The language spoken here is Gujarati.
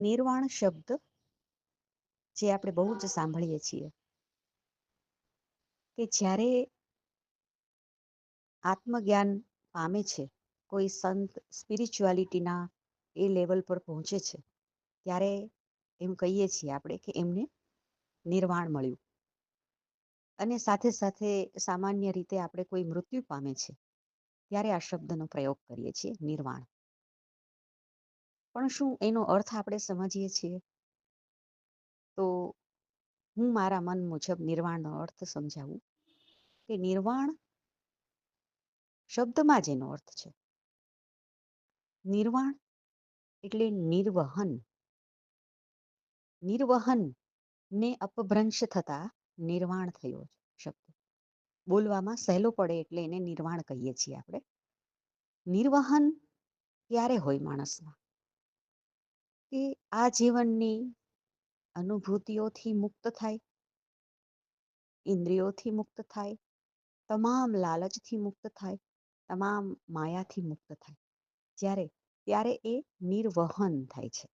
નિર્વાણ શબ્દ જે આપણે બહુ જ સાંભળીએ છીએ. કે જ્યારે આત્મજ્ઞાન પામે છે, કોઈ સંત સ્પિરિચ્યુઆલિટીના એ લેવલ પર પહોંચે છે, ત્યારે એમ કહીએ છીએ આપણે કે એમને નિર્વાણ મળ્યું. અને સાથે સાથે સામાન્ય રીતે આપણે કોઈ મૃત્યુ પામે છે, ત્યારે આ શબ્દનો પ્રયોગ કરીએ છીએ નિર્વાણ. પણ શું એનો અર્થ આપણે સમજીએ છીએ? તો હું મારા મન મુજબ નિર્વાણનો અર્થ સમજાવું કે નિર્વાણ શબ્દમાં જ એનો અર્થ છે. નિર્વાણ એટલે નિર્વહન. નિર્વહન ને અપભ્રંશ થતા નિર્વાણ થયો શબ્દ. બોલવામાં સહેલો પડે એટલે એને નિર્વાણ કહીએ છીએ આપણે. નિર્વહન ક્યારે હોય માણસમાં? કે આ જીવનની અનુભૂતિઓથી મુક્ત થાય, ઇન્દ્રિયોથી મુક્ત થાય, તમામ લાલચથી મુક્ત થાય, તમામ માયાથી મુક્ત થાય. જ્યારે, ત્યારે એ નિર્વહન થાય છે.